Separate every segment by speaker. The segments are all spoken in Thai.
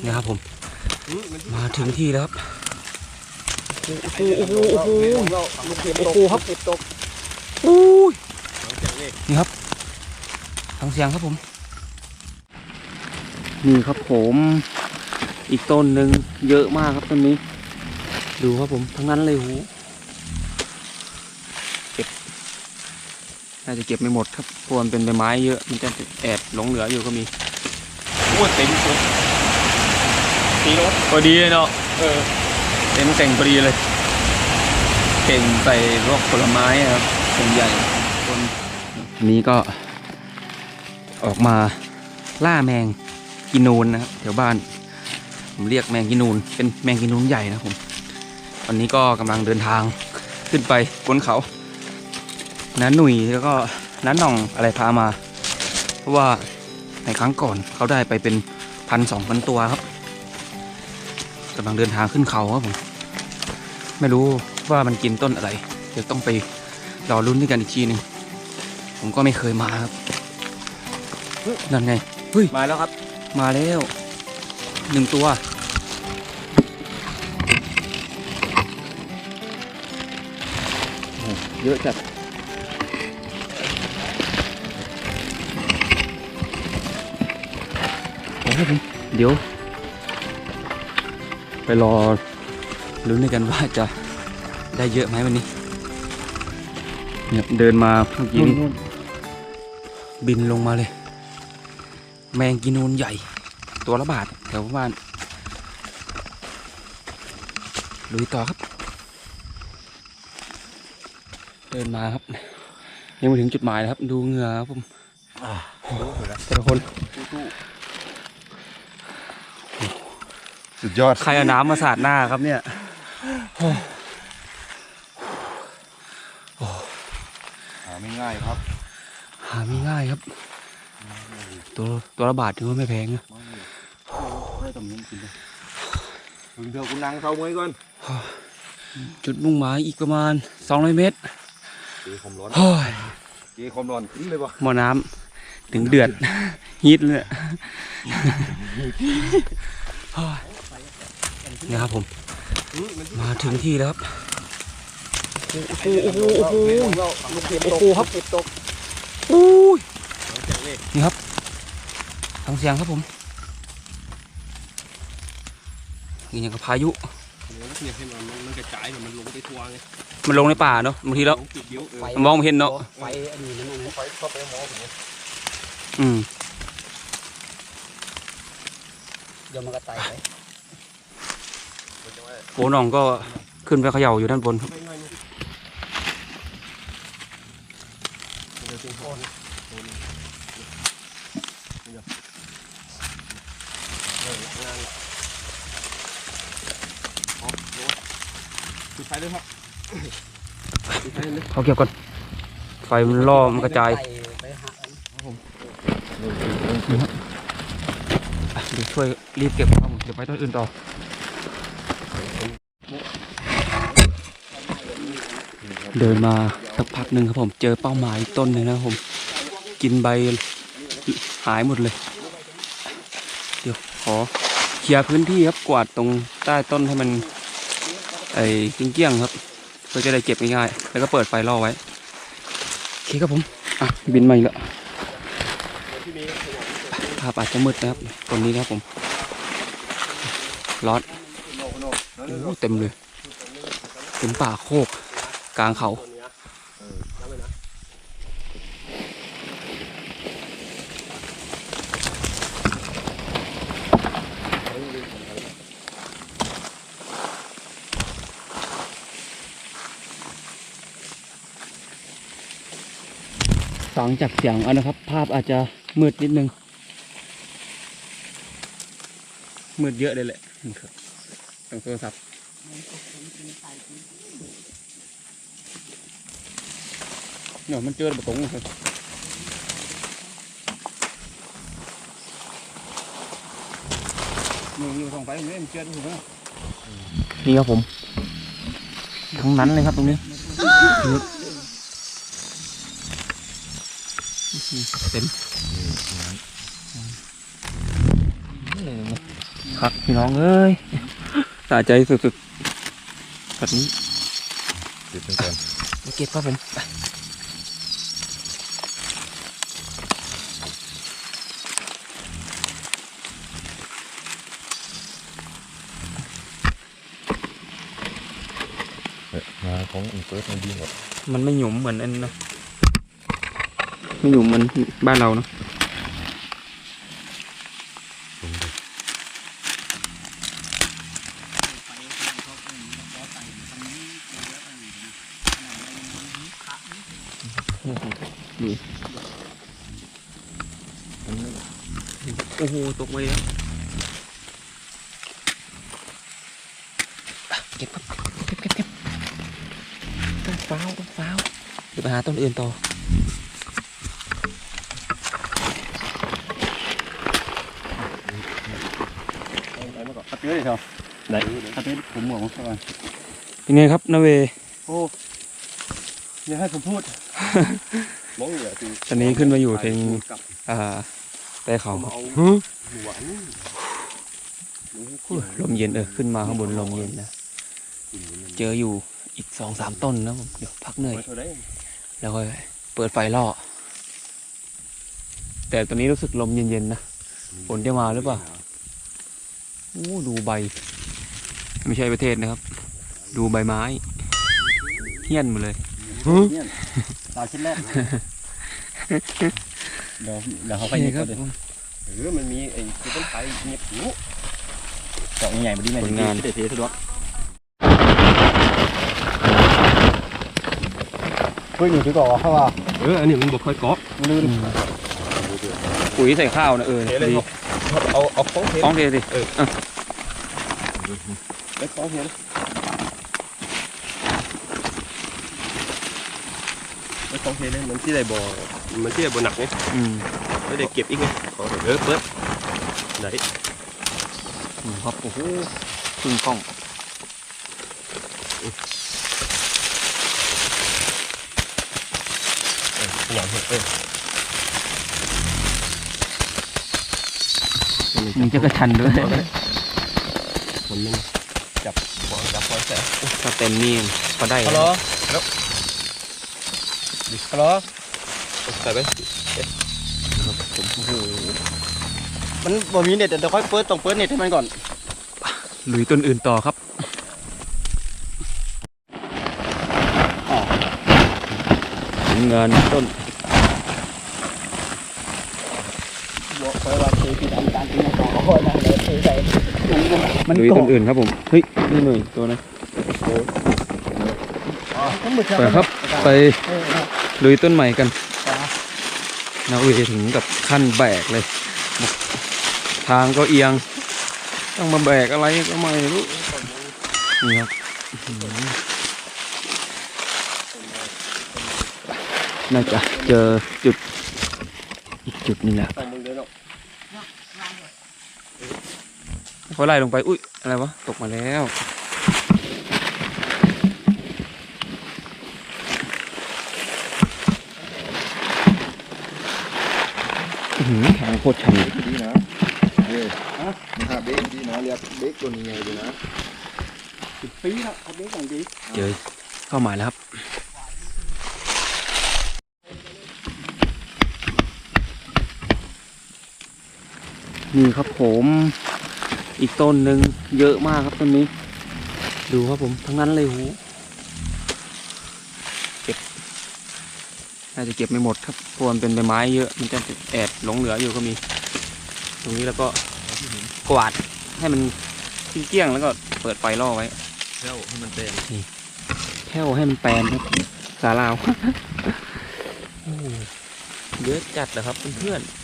Speaker 1: นี่ครับผม
Speaker 2: อืมมันที่
Speaker 1: มาถึงที่แล้วครับโอ้โหโอ้โหโอ้โห
Speaker 2: ลูกเห็บ
Speaker 1: โอ้
Speaker 2: ตก
Speaker 1: โหครับ
Speaker 2: ลูกเห็บตก
Speaker 1: อู้ย
Speaker 2: หลังจากนี้
Speaker 1: นี่ครับฟังเสียงครับผม นี่ครับผมอีกต้นหนึ่งเยอะมากครับต้นนี้ ดูครับผมทั้งนั้นเลยหูเก็บน่าจะเก็บไม่หมดครับเพราะมันเป็นใบไม้เยอะมันจะแอบหลงเหลืออยู่ก็มี
Speaker 2: โอ้ยเต็มชุด ตีรถ
Speaker 1: พอดีเลยเนาะ
Speaker 2: เออ
Speaker 1: เต็มเก่งพอดีเลยเก่งใส่พวกผลไม้อะครับเก่งใหญ่คนนี้ก็ ออกมาล่าแมงกินูนนะครับแถวบ้าน ผมเรียกแมงกินูนเป็นแมงกินูนใหญ่นะครับผมตอนนี้ก็กำลังเดินทางขึ้นไปบนเขาน้าหนุ่ยแล้วก็น้าหน่องอะไรพามา เพราะว่าในครั้งก่อนเขาได้ไปเป็นพันสองพันตัวครับ กำลังเดินทางขึ้นเขาครับผม ไม่รู้ว่ามันกินต้นอะไร เดี๋ยวต้องไปรอรุ่นด้วยกันอีกทีหนึ่งผมก็ไม่เคยมาครับนั่นไงเฮ้ย
Speaker 2: มาแล้วครับ
Speaker 1: มาแล้วหนึ่งตัวโอ้โหเยอะจัดโอ้โหผมเดี๋ยว ไปรอลุ้นด้วยกันว่าจะได้เยอะไหมวันนี้เนี่ยเดินมาเมื่อกี้นี้บินลงมาเลย แมงกินูนใหญ่ ตัวละบาทแถวบ้านลุยต่อครับ เดินมาครับยังไม่ถึงจุดหมายนะครับ ดูเหงื่อครับผมแต่ละคน
Speaker 2: สุดยอด
Speaker 1: ใครเอาน้ำมาสาดหน้าครับเนี่ย
Speaker 2: หาไม่ง่ายครับ
Speaker 1: หาไม่ง่ายครับ ตัวตัวละบาทถือว่าไม่แพงนะ
Speaker 2: ไม่ต้องยิ้มกินเลยถึงเธอคุณนางเท้ามือก่อน
Speaker 1: จุดมุ่งหมายอีกประมาณ200เมตร
Speaker 2: เจความร้อน
Speaker 1: โอ้ย
Speaker 2: เจความร้อนขึ้นเลยปะ
Speaker 1: หม้อน้ำถึงเดือดฮีทเลยเนี่ยโอ้ยนี่ครับผม มาถึงที่แล้วครับ โอ้โห โอ้โห โอ้โห
Speaker 2: ลูกเห็บ
Speaker 1: โอ้
Speaker 2: ตก
Speaker 1: โหครับ
Speaker 2: ลูกเห็บตก
Speaker 1: อู้ย
Speaker 2: หลังจากนี้
Speaker 1: นี่ครับฟังเสียงครับผม นี่อย่างกับพายุ
Speaker 2: เนี่ยให้มันมันกระจายมันลงไปทัวร์ไง
Speaker 1: มันลงในป่าเนาะบางทีแล้ว
Speaker 2: ลงจุดเดียวเออ
Speaker 1: มันมองไม่เห็นเนาะ
Speaker 2: ไฟอันนี้นั่นนะไฟเข้าไปหมอผม
Speaker 1: อืม
Speaker 2: เดี๋ยวมันก็ไต่ไป
Speaker 1: โอ้น้องก็ขึ้นไปเขย่าอยู่ด้านบนครับ
Speaker 2: ไม่ง่ายนี่เดี๋ยวเจงโอนเดี๋ยวเอองานอ๋อโน้ตปิดไฟด้วยครับเลย
Speaker 1: เขาเก็บก่อน ไฟมันล่อมันกระจายช่วยรีบเก็บครับผมเดี๋ยวไปต้นอื่นต่อ เดินมาสักพักหนึ่งครับผมเจอเป้าหมายต้นหนึ่งนะครับผมกินใบหายหมดเลย เดี๋ยวขอเคลียร์พื้นที่ครับกวาดตรงใต้ต้นให้มันไอ้เกี้ยงๆครับเพื่อจะได้เก็บง่ายๆแล้วก็เปิดไฟล่อไว้โอเคครับผมอะบินมาอีกแล้วภาพอาจจะมืดนะครับตรงนี้นะครับผมร้อนเต็มเลยเต็มป่าโคก กลางเขา ฟังจากเสียงอานะครับ ภาพอาจจะมืดนิดนึง มืดเยอะเลยแหละครับทางโทรศัพท์ เนี่ยมันเจอประตงครับมืออยู่ตรงไปนี่มันเจอถูกไหมนี่ครับผมทั้งนั้นเลยครับตรงนี้เต็มคักพี่น้องเอ้ยสะใจสุดๆแบบนี้
Speaker 2: ติดเป็นก่อน
Speaker 1: มาเก็บครับผม ไป
Speaker 2: มาของอินเฟิร์สมันดีหมด
Speaker 1: มันไม่หยุมเหมือนอันนั้นเนอะไม่หยุมเหมือนบ้านเราเนาะนี่โอ้โหตกมาแล้ว ต้นอื่นต่อ
Speaker 2: ไหนมาก่อนตัดเยอะเลยเถอะไหนตัดเยอะผมหมวกเข้ามา
Speaker 1: เป็นไงครับนาเว
Speaker 2: โอ้อย่าให้ผมพูดมองเหลือตี
Speaker 1: ตอนนี้ขึ้นมาอยู่ถึง
Speaker 2: กับ
Speaker 1: อ่าแต่เขา
Speaker 2: เอา
Speaker 1: ฮึ
Speaker 2: หวาน
Speaker 1: ลมเย็นเออขึ้นมาข้างบนลมเย็นนะ เจออยู่อีกสองสามต้นนะผมเดี๋ยวพักเหนื่อย
Speaker 2: เท่าไหร่
Speaker 1: แล้วก็เปิดไฟล่อ แต่ตอนนี้รู้สึกลมเย็นๆนะฝนจะมาหรือเปล่าโอ้ดูใบ ไม่ใช่ประเทศนะครับ ดูใบไม้เฮี้ยนหมดเลย
Speaker 2: เนี่ยตาชิ้นแรกเดี๋ยวเดี๋ยวเขาไป
Speaker 1: นี่
Speaker 2: นี่
Speaker 1: ค
Speaker 2: ก็
Speaker 1: รับ
Speaker 2: เดี๋ยวเออมันมีไอ้คือต้นไผ่เงียบหูเจาะใหญ่ๆมาดีไหม
Speaker 1: ผลงาน
Speaker 2: เด็ดเทสะดวก เฮ้ยหนูถือก่อนเข้ามาเอออันนี้มันบอกค่อยเกาะลื่น
Speaker 1: ปุ๋ยใส่ข้าวนะเออ
Speaker 2: เทเลย
Speaker 1: ดี
Speaker 2: ครับเอาเอาของเท
Speaker 1: ท้องเทสิ
Speaker 2: ไปของเทเลยไปของเทเลยมันที่ไหนบ่อมันที่ไหนบ่อหนักไง
Speaker 1: อืม
Speaker 2: ไม่ได้เก็บอีกไงขอเออเปิดไหน
Speaker 1: อืมครับโอ้โหครึ่งกล้อง
Speaker 2: อย่างเออ
Speaker 1: มีจักรชันด้วย
Speaker 2: คนนึงจับขอจับขอแสบ
Speaker 1: ถ้าเต็มนี่ก็ได้
Speaker 2: ฮัลโหลครับฮัลโหลใส่ไป
Speaker 1: ครับผมโอ้โห
Speaker 2: มันบ่มีเน็ตเดี๋ยวค่อยเปิดต้องเปิดเน็ตให้มันก่อน
Speaker 1: ลุยต้นอื่นต่อครับผลงานต้น
Speaker 2: บอกไปว่าคือที่ทำการที่มาต่อโอ้ยนะเลยคือใส่ มัน
Speaker 1: ลุยต้นอื่นครับผม เฮ้ย นี่หน่อยตัวนะ
Speaker 2: ต้องมือ
Speaker 1: ไปครับ ไปลุยต้นใหม่กันนาเวถึงกับขั้นแบกเลยบอกทางก็เอียง ต้องมาแบกอะไรก็ไม่รู้นี่ครับอื้อหือน่าจะเจอจุด อีกจุดหนึงแหละ
Speaker 2: ใส่มือเลยเนาะ
Speaker 1: เขา ไล่ลงไป อุ้ย อะไรวะ ตกมาแล้ว อื้อหือทางโคตรชันเลย
Speaker 3: ดีนะเออนะฮะเบรกดีนะเรียกเบรกตัวนี้ไงดีนะ
Speaker 2: สิบปีแล้วเอาเด็กอย่างดี
Speaker 1: เจอเข้าหมายแล้วครับ นี่ครับผม อีกต้นหนึ่งเยอะมากครับต้นนี้ ดูครับผมทั้งนั้นเลยหูเก็บน่าจะเก็บไม่หมดครับเพราะมันเป็นใบไม้เยอะมันจะแอบหลงเหลืออยู่ก็มี ตรงนี้แล้วก็กวาดให้มันเกลี้ยงๆแล้วก็เปิดไฟล่อไว้
Speaker 2: เท่าให้มันเต็ม
Speaker 1: แค่วให้มันแปลนครับสาลาวโอ้โหเยอะจัดนะครับเพื่อนๆ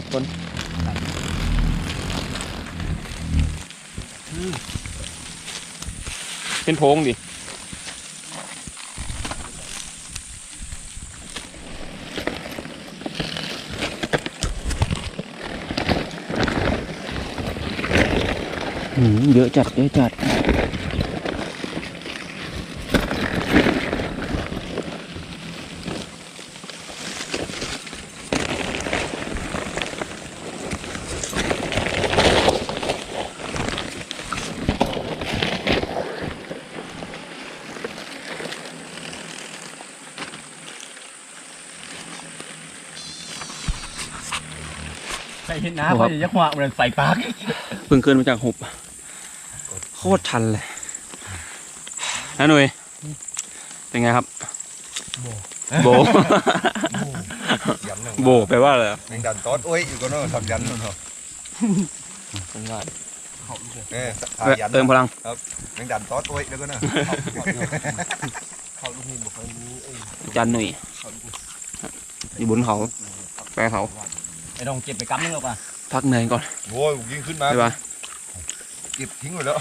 Speaker 1: ก็บคนอืมเป็นโพรงดิอืมเยอะจัด เยอะจัด
Speaker 2: ใส่เห็นน้ำเขาจะยักหัวเหมือนใส่ปาก
Speaker 1: เพิ่งขึ้นมาจากหุบ โคตรชันเลยนะหนุ่ยเป็นไงครับ โบ
Speaker 3: ยันหนึ่ง
Speaker 1: โบแปลว่าอะไรอะ
Speaker 3: แมงดันต๊อดโอ้ยอยู่ก็เนาะสักยันเนาะ
Speaker 1: เป็นไง
Speaker 3: เออทายัน
Speaker 1: เติมพลัง
Speaker 3: แมงดันต๊อดโอ้ยแล้วก็เนาะ
Speaker 2: เขาลูกหินบอกเขารู้เอ้ย
Speaker 1: จันหนุ่ยอยู่บนเขาแปลเขา
Speaker 2: ไอ้ดองเจ็บไปกำนึงหรอกอะ
Speaker 1: พักเหนื่อยก่อน
Speaker 3: โว้ยยิงขึ้นมา
Speaker 1: ใช่ปะ
Speaker 3: เก็บทิ้งไว้แล้ว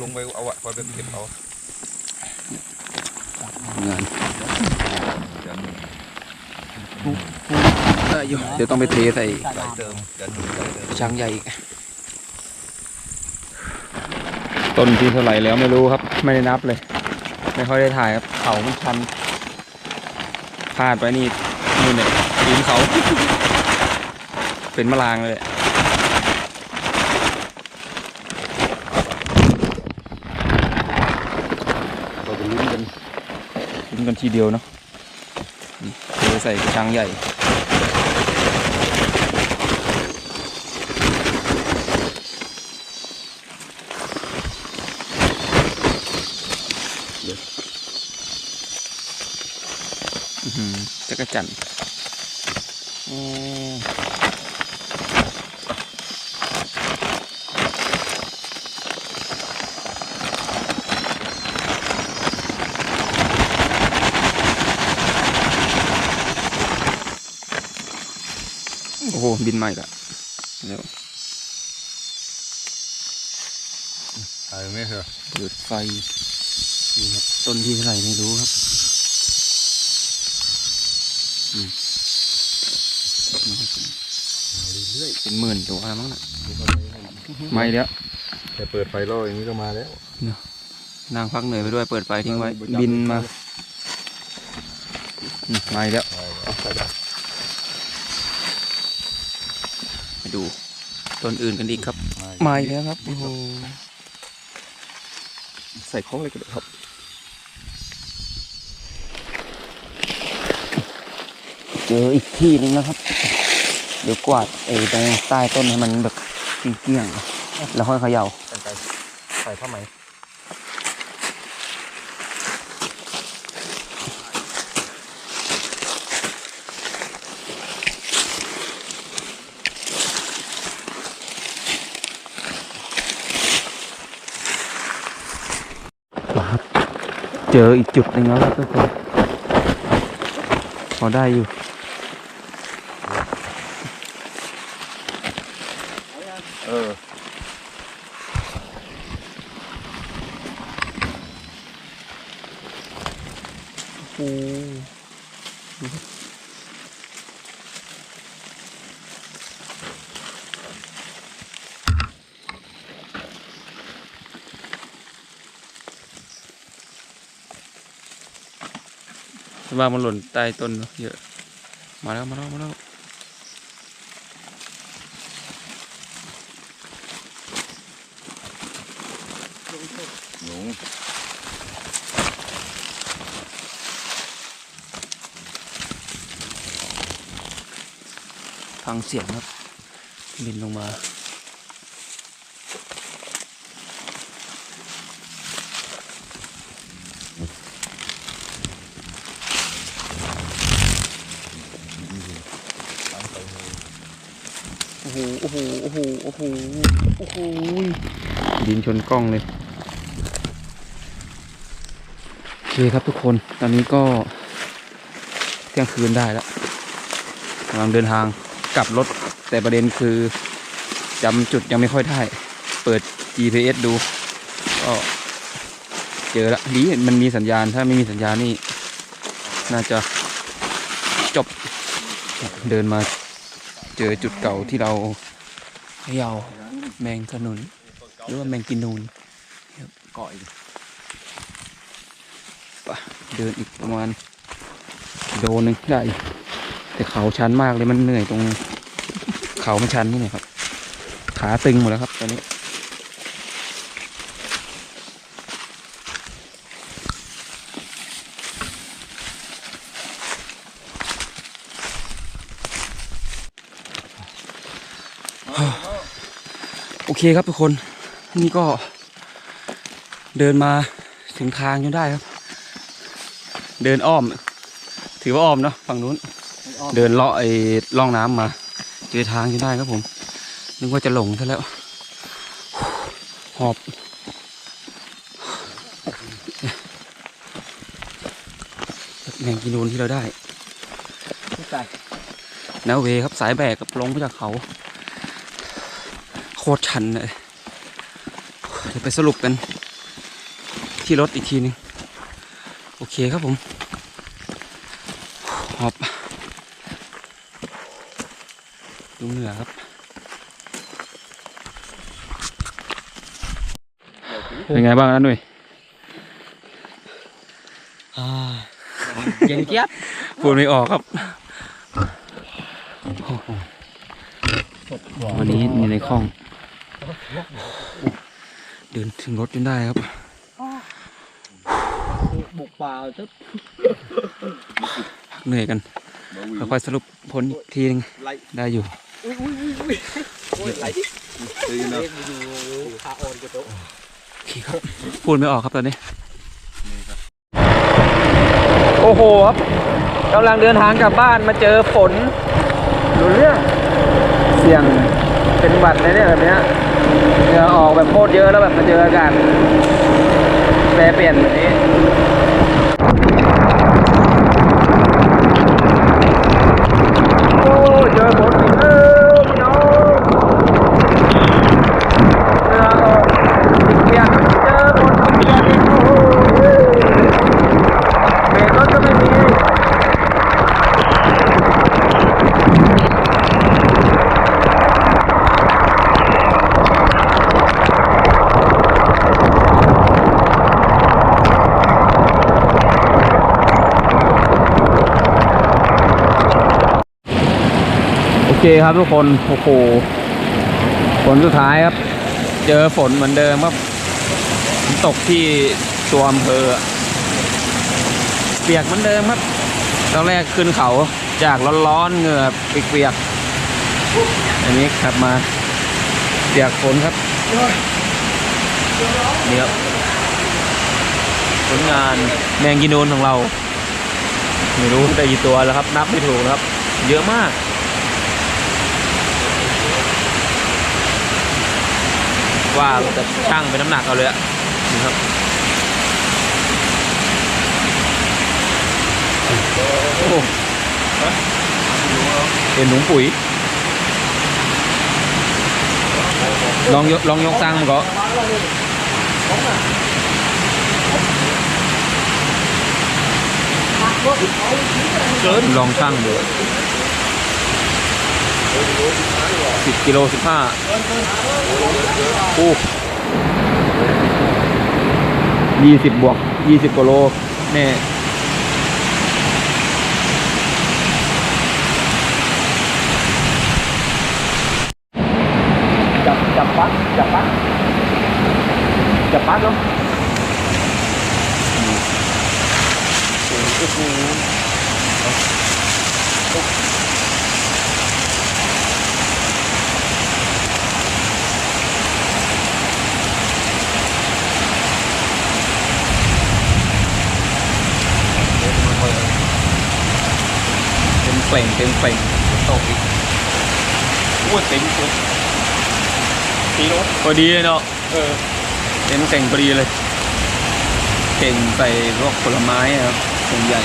Speaker 3: ลงไปเอาอะไปเป็นเก็บเอา
Speaker 1: งาน
Speaker 3: ยัน
Speaker 1: ได้อยู่เดี๋ยวต้องไปเทใส่
Speaker 3: ใส่เติมยันใส่เติม
Speaker 1: ช้างใหญ่อีกต้นที่เท่าไหร่แล้วไม่รู้ครับ ไม่ได้นับเลย ไม่ค่อยได้ถ่ายครับเขามันชันพลาดไปนี่นู่นเนี่ยดินเขา เป็นมะลางเลยอะเราจะลุ้นกันลุ้นกันทีเดียวเนาะนี่เทใส่กระชังใหญ่อื้อหือจักรจันทร์ อืมโอ้โหบินใหม่ละเดี๋ยว
Speaker 3: ถ่ายไหมเหรอ
Speaker 1: เปิดไฟนี่ครับต้นที่เท่าไหร่ไม่รู้ครับอืมเรื่อยๆเป็นหมื่นตัวแล้วมั้งน่ะไม่แล้ว
Speaker 3: แค่เปิดไฟล่ออย่างนี้ก็มาแล้ว
Speaker 1: นางพักเหนื่อยไปด้วยเปิดไฟทิ้งไว้ บินมาอืมไม่แล้ว ไป ดูต้นอื่นกันอีกครับมาอีกแล้วครับโอ้โห
Speaker 3: ใส่ของอะไรกันครับ
Speaker 1: เจออีกที่หนึงแล้วครับ เดี๋ยวกวาดไอ้ตรงใต้ต้นให้มันแบบเกลี้ยงๆแล้วค่อยเขย่า
Speaker 2: ใส่ผ้าไหม
Speaker 1: เจออีกจุดหนึ่งแล้วครับทุกคนพอได้อยู่ ว่ามันหล่นใต้ต้นเยอะ มาแล้วมาแล้วมาแล้ว
Speaker 3: หนู
Speaker 1: ฟังเสียงครับ บินลงมา โอ้โหโอ้โหโอ้โหโอ้โหโอ้โหดินชนกล้องเลยโอเคครับทุกคนตอนนี้ก็เที่ยงคืนได้แล้วกำลังเดินทางกลับรถ แต่ประเด็นคือจำจุดยังไม่ค่อยได้ เปิด GPS ดู ก็เจอแล้วดีมันมีสัญญาณถ้าไม่มีสัญญาณนี่ น่าจะจบเดินมา เจอจุดเก่าที่เราเขยาแมงขนุน หรือว่าแมงกินนูน
Speaker 2: เกาะอีก
Speaker 1: เดินอีกประมาณโดนึงได้ แต่เขาชันมากเลยมันเหนื่อยตรง เขามันชันนี่นะครับ ขาตึงหมดแล้วครับตอนนี้ เคครับทุกคน นี่ก็เดินมาถึงทางจนได้ครับ เดินอ้อม ถือว่าอ้อมเนาะฝั่งนู้น เดินเลาะไอ้ร่องน้ำมา เจอทางจนได้ครับผม นึกว่าจะหลงซะแล้ว หอบแมงกินูนที่เราได้
Speaker 2: ผู้ชาย
Speaker 1: แนวเวครับสายแบกกับลงมาจากเขา โคตรชันเลย เดี๋ยวไปสรุปกันที่รถอีกทีหนึง โอเคครับผม หอบดูเหนือครับ เป็นไงบ้างนะหนุ่ย
Speaker 2: เย็นเจี๊ยบ
Speaker 1: พูดไม่ออกครับ วันนี้มีในคลอง เดินถึงรถจนได้ครับ
Speaker 2: บุกป่าจะ
Speaker 1: เหนื่อยกันค่อยๆสรุปผลอีกทีนึง
Speaker 3: ไล่
Speaker 1: ได้อยู่
Speaker 2: อุ้ยอุ้ยอุ้ยอุ้ยโอ้ยไหลดิ
Speaker 3: ตื่น
Speaker 2: เล็
Speaker 3: นะ
Speaker 2: กมาอยู่ขาอ่อนกว่าโต๊ะ
Speaker 1: โอเคครับพูดไม่ออกครับตอนนี้ โอ้โหครับกำลังเดินทางกลับบ้านมาเจอฝนดูเรื่องเสี่ยงเป็นหวัดเลยเนี่ยแบบเนี้ย เหงื่อออกแบบโคตรเยอะแล้วแบบมาเจออากาศแปรเปลี่ยนแบบนี้ โอ้เจอฝนอีกแล้วพี่น้องเหงื่อออกเปียกเจอฝนเปียกอีกโอ้โหเบรกรถก็ไม่มี โอ เคครับทุกคนโอ้โหฝนสุดท้ายครับ เจอฝนเหมือนเดิมครับตกที่ตัวอำเภอเปียกเหมือนเดิมครับตอนแรกขึ้นเขาจากร้อนๆเหงื่อเปียกๆอันนี้ขับมาเปียกฝนครับนี่ครับผลงานแมงกินูนของเรา ไม่รู้ได้กี่ตัวแล้วครับ นับไม่ถูกนะครับ เยอะมาก ว่าจะช่างเป็นน้ำหนักเอาเลยอะนี่ครับโอ้โหเป็นหนุงปุ๋ย ลองยกลองยกสร้างมันก็เกินลองช่างดู สิบกิโลสิบห้าอู้ยี่สิบบวกยี่สิบกว่าโลแน่
Speaker 2: จับจับปักจับปักจับปักเนาะ
Speaker 1: เต็มเปล่งเต็มเปล่งตกอีกอ้วนเต็มชุดทีรถพอดีเลยเนาะเออเต็มเต่งพอดีเลยเก่งใส่พวกผลไม้อะครับส่วนใหญ่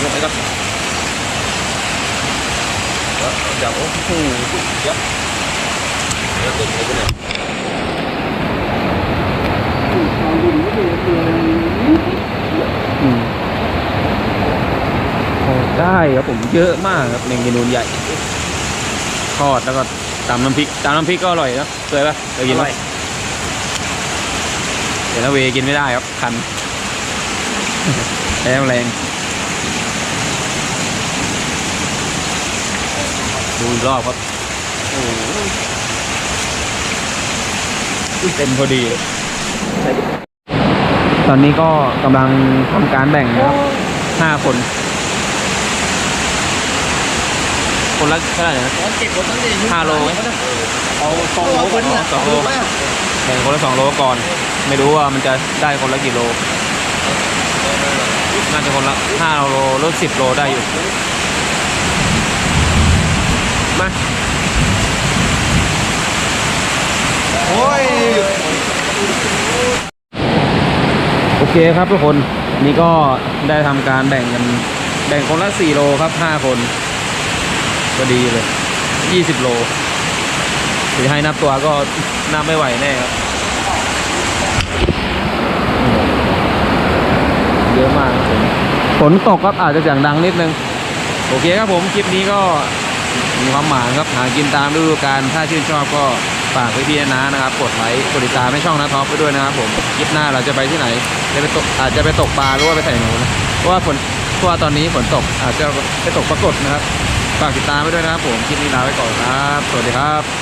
Speaker 1: ยกไปครับจับโอ้โหยับแล้วเต็มเลยเนี่ยอืมพอ ได้ครับผมเยอะมากครับแมงกะนูนใหญ่ทอดแล้วก็ตำน้ำพริกตำน้ำพริกก็อร่อยนะเคยปะเคยกินไหมเดี๋ยวนะเวกินไม่ได้ครับ คันแรงแรงดูอีกรอบครับโอ้โหอุ้ยเต็มพอดี ตอนนี้ก็กำลังทำการแบ่งนะครับห้าคน คนละเท่าไหร่นะ
Speaker 2: เก็บรถตั้งแต่
Speaker 1: ห้าโลไหม
Speaker 2: เอาสองโลก่อนนะ
Speaker 1: สองโลแบ่งคนละสองโลก่อน ไม่รู้ว่ามันจะได้คนละกี่โล น่าจะคนละห้าโลหรือสิบโลได้อยู่ มา
Speaker 3: โอ้ย
Speaker 1: โอ เคครับทุกคนนี่ก็ได้ทำการแบ่งกันแบ่งคนละ 4 โลครับ 5 คนก็ดีเลย 20 โลถือให้นับตัวก็นับไม่ไหวแน่ครับ เยอะมากผมฝนตกครับอาจจะเสียงดังนิดนึง โอเคครับผมคลิปนี้ก็มีความหมายครับหากินตามฤดูกาลถ้าชื่นชอบก็ฝากพี่ๆนะนะครับ กดไลค์กดติดตามให้ช่องนะท็อปไปด้วยนะครับผม คลิปหน้าเราจะไปที่ไหน จะไปตกอาจจะไปตกปลาหรือว่าไปใส่หนูนะเพราะว่าฝนเพราะว่าตอนนี้ฝนตกอาจจะไปตกปรากฏนะครับฝากติดตามไปด้วยนะครับผมคลิปนี้ลาไปก่อนครับ สวัสดีครับ